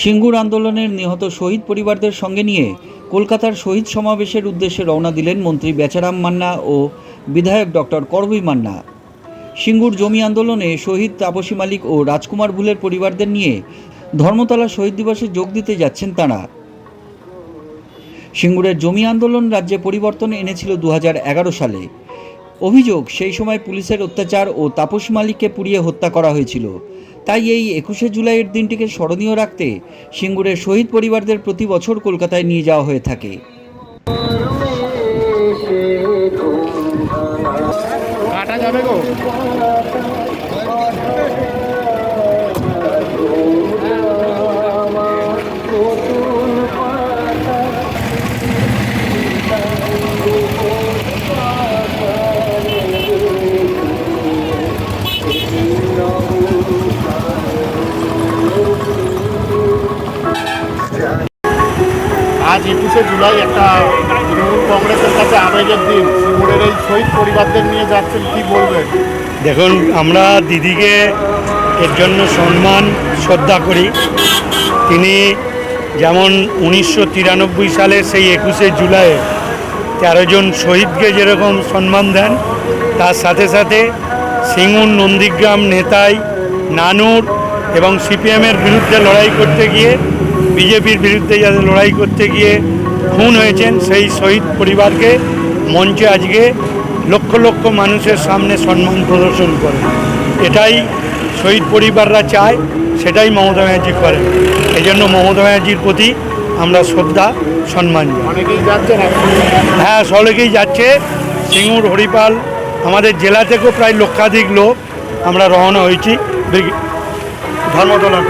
সিঙ্গুর আন্দোলনের নিহত শহীদ পরিবারদের সঙ্গে নিয়ে কলকাতার শহীদ সমাবেশের উদ্দেশ্যে রওনা দিলেন মন্ত্রী বেচারাম মান্না ও বিধায়ক ডক্টর করবই মান্না। সিঙ্গুর জমি আন্দোলনে শহীদ তাপসী মালিক ও রাজকুমার ভুলের পরিবারদের নিয়ে ধর্মতলা শহীদ দিবসে যোগ দিতে যাচ্ছেন তাঁরা। সিঙ্গুরের জমি আন্দোলন রাজ্যে পরিবর্তন এনেছিল দু হাজার এগারো সালে। অভিযোগ, সেই সময় পুলিশের অত্যাচার ও তাপস মালিককে পুড়িয়ে হত্যা করা হয়েছিল। তাই এই একুশে জুলাইয়ের দিনটিকে স্মরণীয় রাখতে সিঙ্গুরের শহীদ পরিবারদের প্রতি বছর কলকাতায় নিয়ে যাওয়া হয়ে থাকে। কাটা যাবে গো। আজ একুশে জুলাই একটা তৃণমূল কংগ্রেসের কাছে আবেগের দিন। সিঙ্গুরের এই শহীদ পরিবারদের নিয়ে যাচ্ছেন কি বলবেন? দেখুন, আমরা দিদিকে এর জন্য সম্মান, শ্রদ্ধা করি। তিনি যেমন উনিশশো তিরানব্বই সালে সেই একুশে জুলাইয়ে তেরো জন শহীদকে যেরকম সম্মান দেন, তার সাথে সাথে সিঙ্গুর নন্দীগ্রাম নেতাই নানুর এবং সিপিএমের বিরুদ্ধে লড়াই করতে গিয়ে বিজেপির বিরুদ্ধে যাদের লড়াই করতে গিয়ে খুন হয়েছেন সেই শহীদ পরিবারকে মঞ্চে আজকে লক্ষ লক্ষ মানুষের সামনে সম্মান প্রদর্শন করে এটাই শহীদ পরিবাররা চায় সেটাই মমতা ব্যানার্জি করেন। এই জন্য মমতা ব্যানার্জির প্রতি আমরা শ্রদ্ধা সম্মান হ্যাঁ সকলেকেই যাচ্ছে। সিঙ্গুর হরিপাল আমাদের জেলা থেকেও প্রায় লক্ষাধিক লোক আমরা রওনা হয়েছি। ধর্মতলা